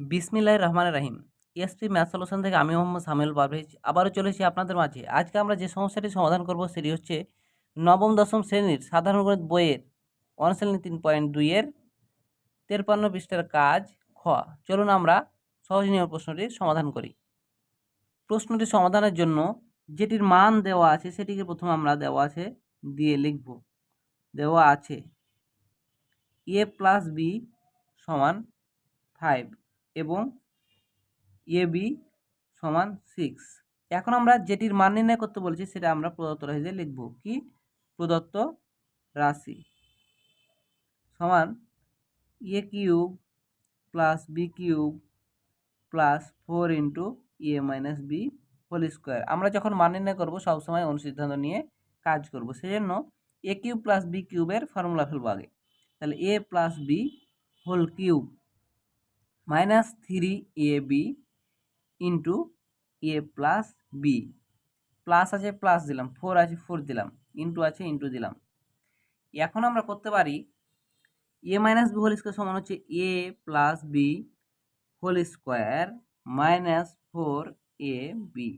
বিসমিল্লাহ রহমান রাহিম। এসপি ম্যাথ সলিউশন থেকে আমি মোহাম্মদ সামিউল পারভেজ আবারও চলেছি আপনাদের মাঝে। আজকে আমরা যে সমস্যাটি সমাধান করব সেটি হচ্ছে নবম, দশম শ্রেণির সাধারণ গণিত বইয়ের অনুশীলনী তিন পয়েন্ট দুইয়ের তেরপান্ন পৃষ্ঠার কাজ খ। চলুন আমরা সহজ নিয়ম প্রশ্নটির সমাধান করি। প্রশ্নটি সমাধানের জন্য যেটির মান দেওয়া আছে সেটিকে প্রথম আমরা দেওয়া আছে, দিয়ে লিখব। দেওয়া আছে এ প্লাস বি সমান ফাইভ এবং এ বি সমান সিক্স। এখন আমরা যেটির মান নির্ণয় করতে বলেছি, সেটা আমরা প্রদত্ত রাশিতে লিখব। কি? প্রদত্ত রাশি সমান A cube plus B cube plus four into A minus B whole square. আমরা যখন মান নির্ণয় করব, সবসময় অনুসিদ্ধান্ত নিয়ে কাজ করব। সেজন্য এ কিউব প্লাস বি কিউবের ফর্মুলা ফেলব আগে। তাহলে A plus B whole cube minus three A B into A plus B plus আছে প্লাস দিলাম। ফোর আছে ফোর দিলাম। ইন্টু আছে ইন্টু দিলাম। এখন আমরা করতে পারি A minus B whole square সমান হচ্ছে A plus B whole square minus four A B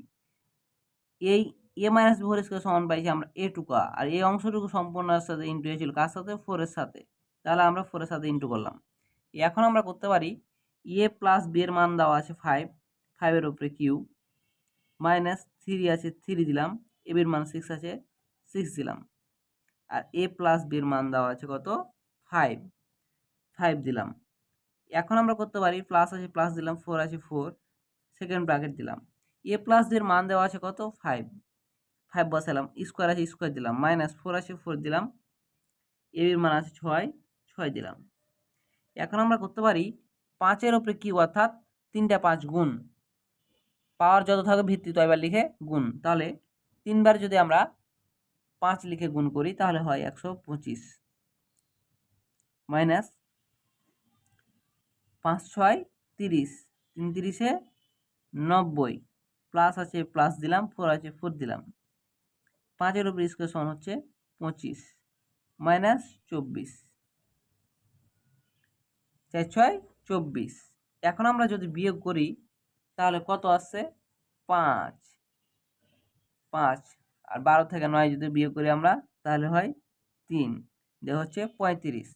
এই A minus B whole square সমান পাইছি আমরা এ টুকা। আর এই অংশটুকু সম্পূর্ণের সাথে ইন্টু হয়েছিল। কার সাথে? ফোরের সাথে। তাহলে আমরা ফোরের সাথে ইন্টু করলাম। এখন আমরা করতে পারি এ প্লাস বি এর মান দেওয়া আছে ফাইভ ফাইভের উপরে কিউ মাইনাস থ্রি আছে থ্রি দিলাম এবির মান সিক্স আছে সিক্স দিলাম। আর এ প্লাস বির মান দেওয়া আছে কত? ফাইভ ফাইভ দিলাম। এখন আমরা করতে পারি প্লাস আছে প্লাস দিলাম ফোর আছে ফোর সেকেন্ড ব্র্যাকেট দিলাম। এ প্লাস বির মান দেওয়া আছে কত? ফাইভ ফাইভ বসালাম স্কোয়ার আছে স্কোয়ার দিলাম মাইনাস ফোর আছে ফোর দিলাম এবির মান আছে ছয় ছয় দিলাম। এখন আমরা করতে পারি পাঁচের ওপরে কিউ অর্থাৎ তিনটা পাঁচ গুণ। পাওয়ার যত থাকে ভিত্তি তো এবার লিখে গুণ। তাহলে তিনবার যদি আমরা পাঁচ লিখে গুণ করি, তাহলে হয় একশো পঁচিশ। মাইনাস পাঁচ ছয় তিরিশ। তিন তিরিশে নব্বই। প্লাস আছে, প্লাস দিলাম, ফোর আছে, ফোর দিলাম। পাঁচের উপর স্কোয়ার সমান হচ্ছে পঁচিশ। মাইনাস চব্বিশ। চার ছয় চব্বিশ। এখন আমরা যদি বিয়োগ করি, তাহলে কত আসছে? পাঁচ। পাঁচ। আর বারো থেকে নয় যদি বিয়োগ করি আমরা, তাহলে হয় তিন। যে হচ্ছে পঁয়ত্রিশ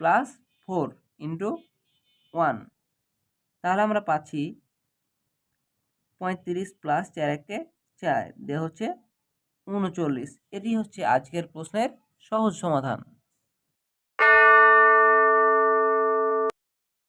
প্লাস ফোর ইন্টু ওয়ান। তাহলে আমরা পাচ্ছি পঁয়ত্রিশ প্লাস চার একে চার। দে হচ্ছে উনচল্লিশ। এটি হচ্ছে আজকের প্রশ্নের সহজ সমাধান।